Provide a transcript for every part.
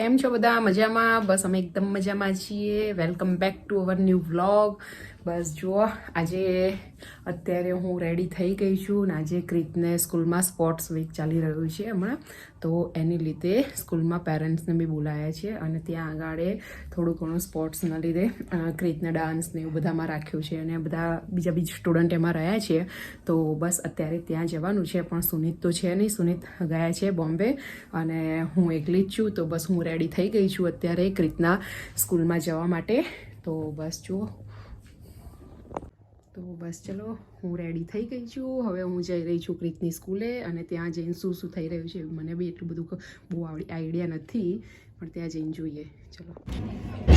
કેમ છો બધા? મજામાં? બસ અમે એકદમ મજામાં છીએ. Welcome back to our new vlog બસ જુઓ, આજે અત્યારે હું રેડી થઈ ગઈ છું અને આજે ક્રિતને સ્કૂલમાં સ્પોર્ટ્સ વીક ચાલી રહ્યું છે હમણાં. તો એની લીધે સ્કૂલમાં પેરેન્ટ્સને બી બોલાયા છે અને ત્યાં આગળ થોડું ઘણું સ્પોર્ટ્સના લીધે ક્રિતને ડાન્સ ને એવું બધામાં રાખ્યું છે અને બધા બીજા બીજા સ્ટુડન્ટ એમાં રહ્યા છે. તો બસ અત્યારે ત્યાં જવાનું છે, પણ સુનિત તો છે નહીં. સુનિત ગયા છે બોમ્બે અને હું એકલી જ છું. તો બસ હું રેડી થઈ ગઈ છું અત્યારે ક્રિતના સ્કૂલમાં જવા માટે. તો બસ જુઓ તો બસ ચલો, હું રેડી થઈ ગઈ છું. હવે હું જઈ રહી છું ક્રિતની સ્કૂલે અને ત્યાં જઈને શું શું થઈ રહ્યું છે મને બી એટલું બધું બહુ આવડી આઈડિયા નથી, પણ ત્યાં જઈને જોઈએ. ચલો.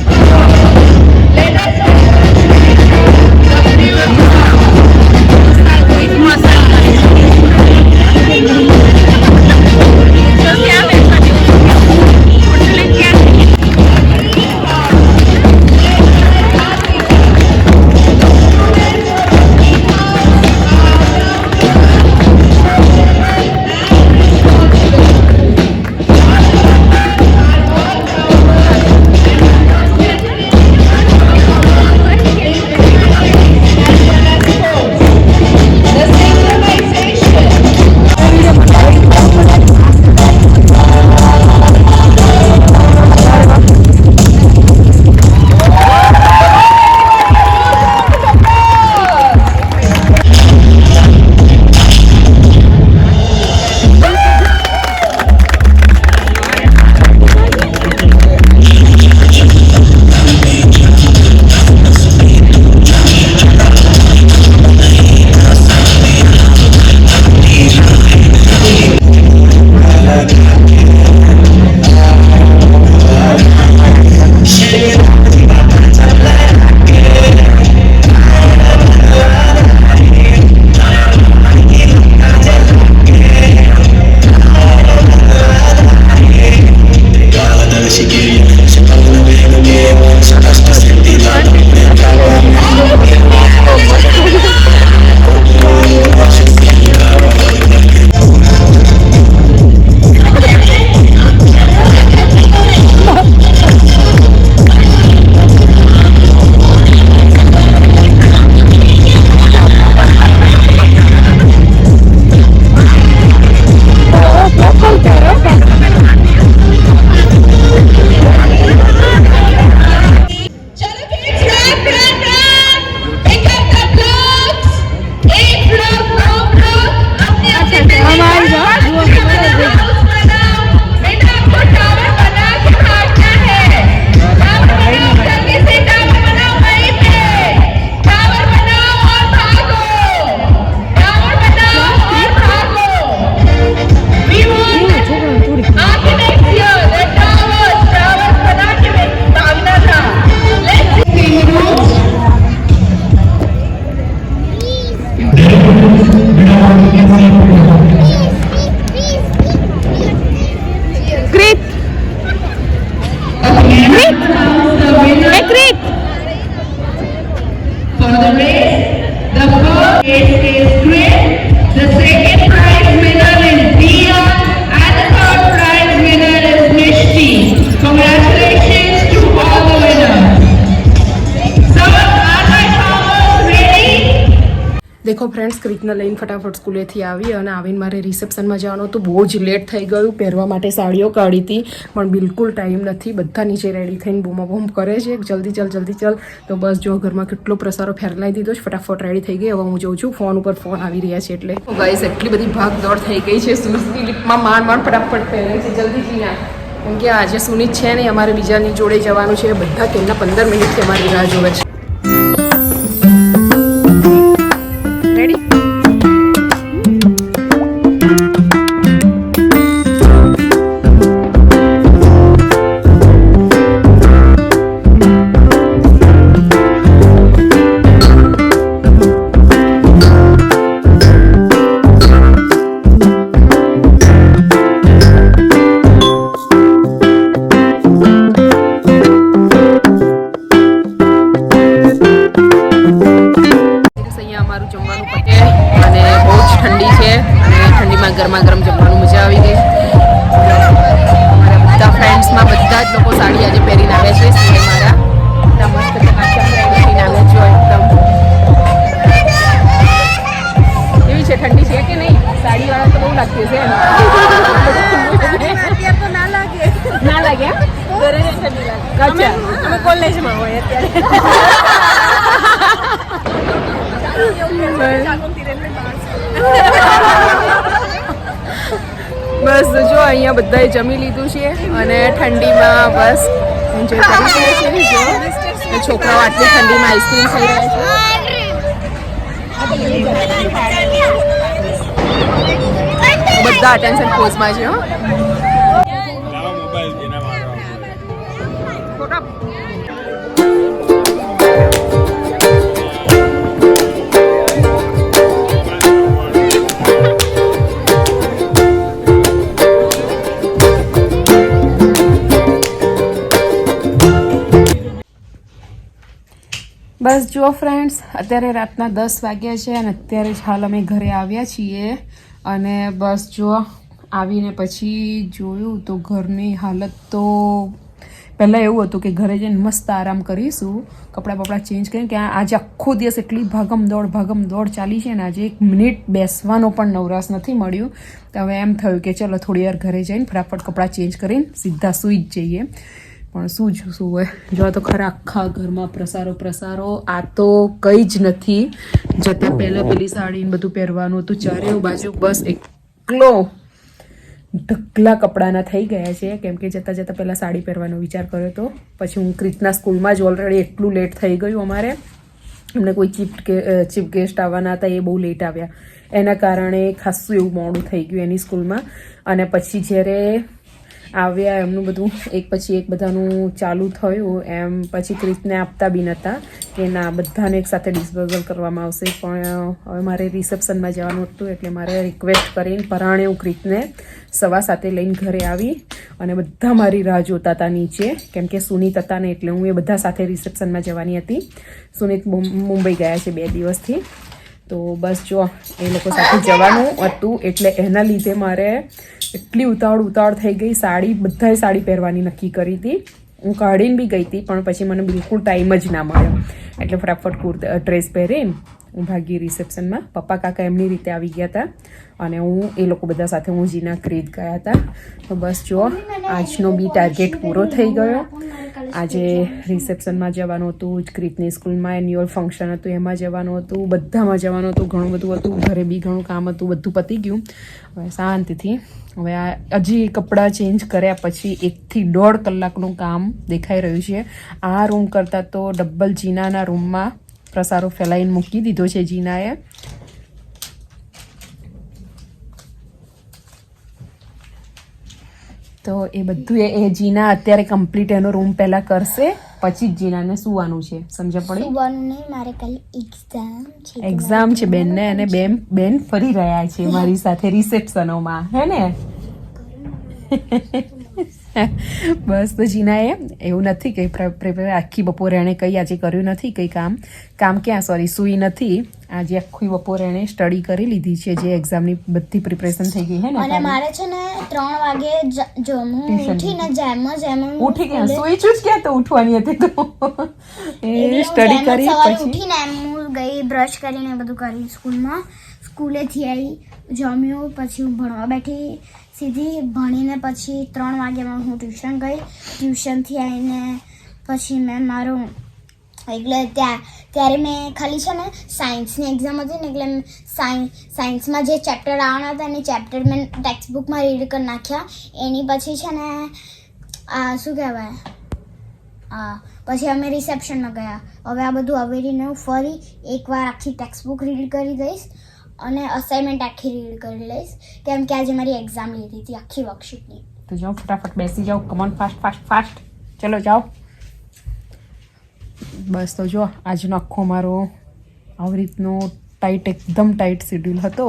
ક્રિત દેખો ફ્રેન્ડ્સ ક્રિતને લઈને ફટાફટ સ્કૂલેથી આવી અને આવીને મારે રિસેપ્શનમાં જવાનું હતું. બહુ જ લેટ થઈ ગયું, પહેરવા માટે સાડીઓ કાઢી હતી, પણ બિલકુલ ટાઈમ નથી. બધા નીચે રેડી થઈને બૂમા બૂમ કરે છે. જલ્દી ચાલ જલ્દી ચાલ. તો બસ જો ઘરમાં કેટલો પ્રસારો ફેરલાઈ દીધો છે, ફટાફટ રેડી થઈ ગઈ. હવે હું જોઉં છું ફોન ઉપર ફોન આવી રહ્યા છે એટલે. ગાઈસ એટલી બધી ભાગ દોડ થઈ ગઈ છે. સુરતની લિપમાં માંડ માંડ ફટાફટ પહેરે છે. જલ્દી જી ના કેમ કે આજે સુનિત છે ને અમારે બીજાની જોડે જવાનું છે. બધા તેમના પંદર મિનિટથી અમારી રાહ જોવે છે. બસ. જો અહીંયા બધાએ જમી લીધું છે અને ઠંડીમાં બસ એન્જોય કરી રહ્યા છે જો છોકરાઓ આટલી ઠંડીમાં આઈસ્ક્રીમ ખાઈ રહ્યા છે. બધા અટેન્શન પોઝમાં છે હો. મોબાઈલ બસ જુઓ ફ્રેન્ડ્સ અત્યારે રાતના દસ વાગ્યા છે અને અત્યારે જ હાલ અમે ઘરે આવ્યા છીએ અને બસ જુઓ, આવીને પછી જોયું તો ઘરની હાલત તો પહેલાં એવું હતું કે ઘરે જઈને મસ્ત આરામ કરીશું, કપડાં બપડાં ચેન્જ કરીને કે આજે આખો દિવસ એટલી ભાગમ દોડ ભાગમ દોડ ચાલી છે ને આજે એક મિનિટ બેસવાનો પણ નવરાશ નથી મળ્યું. તો હવે એમ થયું કે ચલો થોડી વાર ઘરે જઈને ફટાફટ કપડાં ચેન્જ કરીને સીધા સૂઈ જ જઈએ. પણ શું જ શું હોય? જો તો ખરા આખા ઘરમાં પ્રસારો પ્રસારો. આ તો કંઈ જ નથી. જતા પહેલાં પેલી સાડી ને બધું પહેરવાનું હતું. ચારે બાજુ બસ એકલો ઢગલા કપડાના થઈ ગયા છે. કેમ કે જતાં જતાં પહેલાં સાડી પહેરવાનો વિચાર કર્યો હતો પછી હું ક્રિતના સ્કૂલમાં જ ઓલરેડી એટલું લેટ થઈ ગયું અમારે. અમને કોઈ ચીફ કે ચીફ ગેસ્ટ આવવાના હતા એ બહુ લેટ આવ્યા. એના કારણે ખાસું એવું મોડું થઈ ગયું એની સ્કૂલમાં. અને પછી જ્યારે આવ્યા, એમનું બધું એક પછી એક બધાનું ચાલુ થયું. એમ પછી ક્રિસને આપતા બી નહોતા કે ના, બધાને એક સાથે ડિસ્પોઝલ કરવામાં આવશે. પણ હવે મારે રિસેપ્શનમાં જવાનું હતું એટલે મારે રિક્વેસ્ટ કરીને પરાણે હું ક્રિસને સવા સાથે લઈને ઘરે આવી અને બધા મારી રાહ જોતા હતા નીચે. કેમ કે સુનીત હતા ને એટલે હું એ બધા સાથે રિસેપ્શનમાં જવાની હતી. સુનીત મુંબઈ ગયા છે બે દિવસથી. તો બસ જો, એ લોકો સાથે જવાનું હતું, એટલે એના લીધે મારે એટલી ઉતાવળ ઉતાવળ થઈ ગઈ. સાડી, બધાએ સાડી પહેરવાની નક્કી કરી હતી. હું કાઢીને બી ગઈ હતી, પણ પછી મને બિલકુલ ટાઈમ જ ના મળ્યો. એટલે ફટાફટ કુર્તા ડ્રેસ પહેરીને હું ભાગી રિસેપ્શનમાં. પપ્પા, કાકા એમની રીતે આવી ગયા હતા. અને હું, એ લોકો બધા સાથે હું જીના ખરીદ ગયા હતા. તો બસ જો, આજનો બી ટાર્ગેટ પૂરો થઈ ગયો. આજે રિસેપ્શનમાં જવાનું હતું, જ ક્રિતની સ્કૂલમાં એન્યુઅલ ફંક્શન હતું, એમાં જવાનું હતું, બધામાં જવાનું હતું, ઘણું બધું હતું, ઘરે બી ઘણું કામ હતું, બધું પતી ગયું. હવે શાંતિથી, હવે આ હજી કપડાં ચેન્જ કર્યા પછી એકથી દોઢ કલાકનું કામ દેખાઈ રહ્યું છે. આ રૂમ કરતાં તો ડબલ જીનાના રૂમમાં પ્રસારો ફેલાઈને મૂકી દીધો છે જીનાએ. તો એ બધું એ જીના અત્યારે કમ્પ્લીટ એનો રૂમ પહેલા કરશે પછી જ જીનાને સુવાનું છે. સમજ પડી? સુવાનું નહીં મારે કાલે એક્ઝામ છે એક્ઝામ છે બેનને અને બેન બેન ફરી રહ્યા છે મારી સાથે રિસેપ્શનોમાં હે ને? બસ તો જીનાએ એવું નથી કે આખી બપોરે એણે કંઈ આજે કર્યું નથી કંઈ કામ. કામ ક્યાં? સોરી સૂઈ નથી. આજે આખી બપોરે એણે સ્ટડી કરી લીધી છે જે એક્ઝામની બધી પ્રિપરેશન થઈ ગઈ છે ને અને મારે છે ને ત્રણ વાગે જ- હું. ઉઠીને જેમ જ એમ ઉઠી ગયા સુઈ છું જ ક્યાં તો ઉઠવાની હતી તો. એ સ્ટડી કરી પછી? ઉઠીને એમ હું ગઈ બ્રશ કરીને બધું કરી સ્કૂલમાં. સ્કૂલેથી આવી જમ્યું પછી હું ભણવા બેઠી. સીધી ભણીને પછી ત્રણ વાગ્યામાં હું ટ્યુશન ગઈ. ટ્યુશનથી આવીને પછી મેં મારું એટલે ત્યાં, ત્યારે મેં ખાલી છે ને સાયન્સની એક્ઝામ હતી ને એટલે સાયન્સ સાયન્સમાં જે ચેપ્ટર આવવાના હતા એની ચેપ્ટર મેં ટેક્સ્ટ બુકમાં રીડ કરી નાખ્યા. એની પછી છે ને, આ શું કહેવાય? હા પછી અમે રિસેપ્શનમાં ગયા. હવે આ બધું અવેરીને હું ફરી એકવાર આખી ટેક્સ્ટ બુક રીડ કરી દઈશ અને અસાઇનમેન્ટ આખી રીડ કરી લઈશ. કેમ કે આજે મારી એક્ઝામ લીધી હતી આખી વર્કશીટની તો જાઓ, ફટાફટ બેસી જાઓ. કમન ફાસ્ટ ફાસ્ટ ફાસ્ટ ચલો, જાઓ. બસ તો જો, આજનો આખો મારો આવી રીતનો ટાઈટ એકદમ ટાઈટ શેડ્યુલ હતો,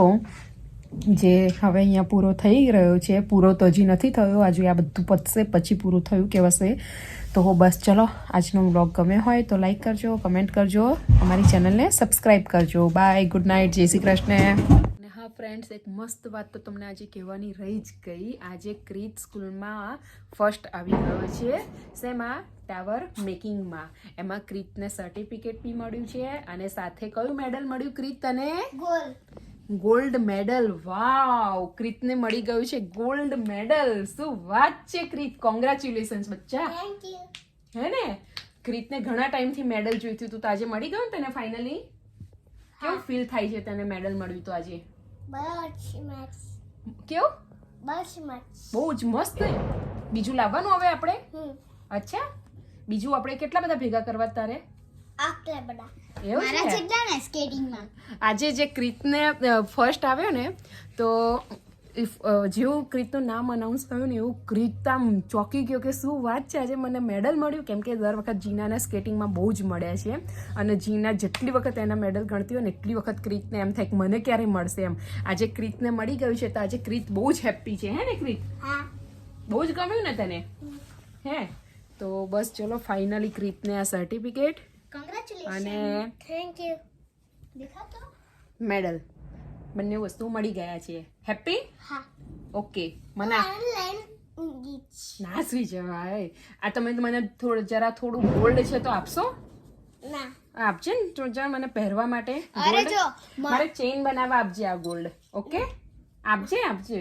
જે હવે અહીંયા પૂરો થઈ રહ્યો છે. પૂરો તો હજી નથી થયો આજે આ બધું પતશે, પછી પૂરું થયું કહેવાશે તો બસ ચલો, આજનો બ્લોગ ગમે હોય તો લાઈક કરજો કમેન્ટ કરજો, અમારી ચેનલને સબસ્ક્રાઈબ કરજો. બાય ગુડ નાઇટ જય શ્રી કૃષ્ણ. હા ફ્રેન્ડ્સ એક મસ્ત વાત તો તમને આજે કહેવાની રહી જ ગઈ. આજે ક્રીત સ્કૂલમાં ફર્સ્ટ આવી ગયો છે શેમાં ટાવર મેકિંગમાં એમાં ક્રીતને સર્ટિફિકેટ બી મળ્યું છે અને સાથે કયું મેડલ મળ્યું ક્રીત તને? ગોલ્ડ મેડલ વાવ ક્રીતને મળી ગયું છે ગોલ્ડ મેડલ શું વાત છે ક્રીત? કોંગ્રેચ્યુલેશન્સ બચ્ચા. હે ને? ક્રીતને ઘણા ટાઈમથી મેડલ જોઈતું હતું. તો આજે મળી ગયું ને તને ફાઇનલી કેવું ફીલ થાય છે તને મેડલ મળ્યું તો આજે? કેવું? બહુ જ મસ્ત. બીજું લાવવાનું હવે આપણે? અચ્છા. બીજું આપણે કેટલા બધા ભેગા કરવા તારે? આજે જે ક્રિતને ફર્સ્ટ આવ્યો ને તો અ, જેવું ક્રિતનું નામ અનાઉન્સ થયું ને એવું ક્રિતામ ચોંકી ગયો કે શું વાત છે? આજે મને મેડલ મળ્યું. કેમ કે દર વખત જીનાના સ્કેટિંગમાં બહુ જ મળ્યા છે. અને જીના જેટલી વખત એના મેડલ ગણતી હોય ને એટલી વખત ક્રિતને એમ થાય કે મને ક્યારે મળશે એમ. આજે ક્રિતને મળી ગયું છે તો આજે ક્રિત બહુ જ હેપી છે. હે ને ક્રિત? હા. બહુ જ ગમ્યું ને તને? હે? તો બસ ચલો ફાઇનલી ક્રિતને આ સર્ટિફિકેટ અને થેન્ક યુ મેડલ બંને વસ્તુ મળી ગયા છે. હેપી હા. ઓકે મને ના નાસવી જવાય. આ તમે મને થોડું જરા થોડું ગોલ્ડ છે તો આપશો? ના. આપજે ને તો જરા મને પહેરવા માટે અરે જો, મારે ચેઇન બનાવવા આપજે આ ગોલ્ડ ઓકે આપજે આપજે.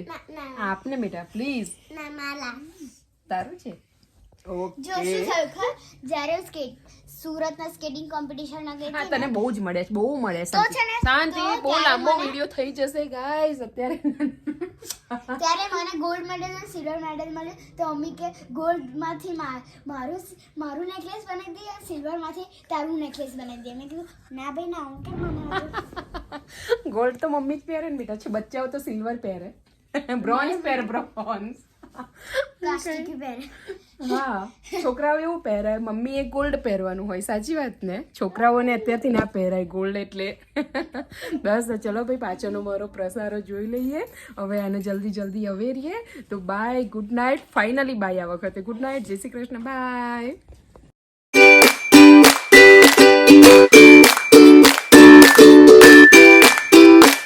આપને બેટા પ્લીઝ ના માલા તારું છે? જો શું ઓકે થયું ખબર? જ્યારે સ્કેટ સુરતના સ્કેટિંગ કોમ્પિટિશન ગઈ હા તને બહુ જ મળે છે બહુ મળે છે. તો છે ને, શાંતિ બહુ લાંબો વિડિયો થઈ જશે ગાઈસ અત્યારે. ત્યારે મને ગોલ્ડ મેડલ અને સિલ્વર મેડલ મળે તો મમ્મી કે ગોલ્ડમાંથી મારું મારું નેકલેસ બનાવી દે સિલ્વરમાંથી તારું નેકલેસ બનાવી દે મેં કીધું ના ભાઈ ના હું કે મને ગોલ્ડ તો મમ્મી જ પહેરે ને બેટા. છે બચ્ચાઓ તો સિલ્વર પહેરે. બ્રોન્ઝ પહેરે બ્રોન્ઝ પ્લાસ્ટિક પહેરે. હા, છોકરાઓ એવું પહેરાય મમ્મી એ ગોલ્ડ પહેરવાનું હોય, સાચી વાત ને? છોકરાઓને અત્યારથી ના પહેરાય ગોલ્ડ એટલે. બસ ચલો ભાઈ, પાછળનો મારો પ્રસારો જોઈ લઈએ. હવે આને જલ્દી જલ્દી અવેરીએ. તો bye good night finally bye આ વખતે. ગુડ નાઇટ જય શ્રી કૃષ્ણ. બાય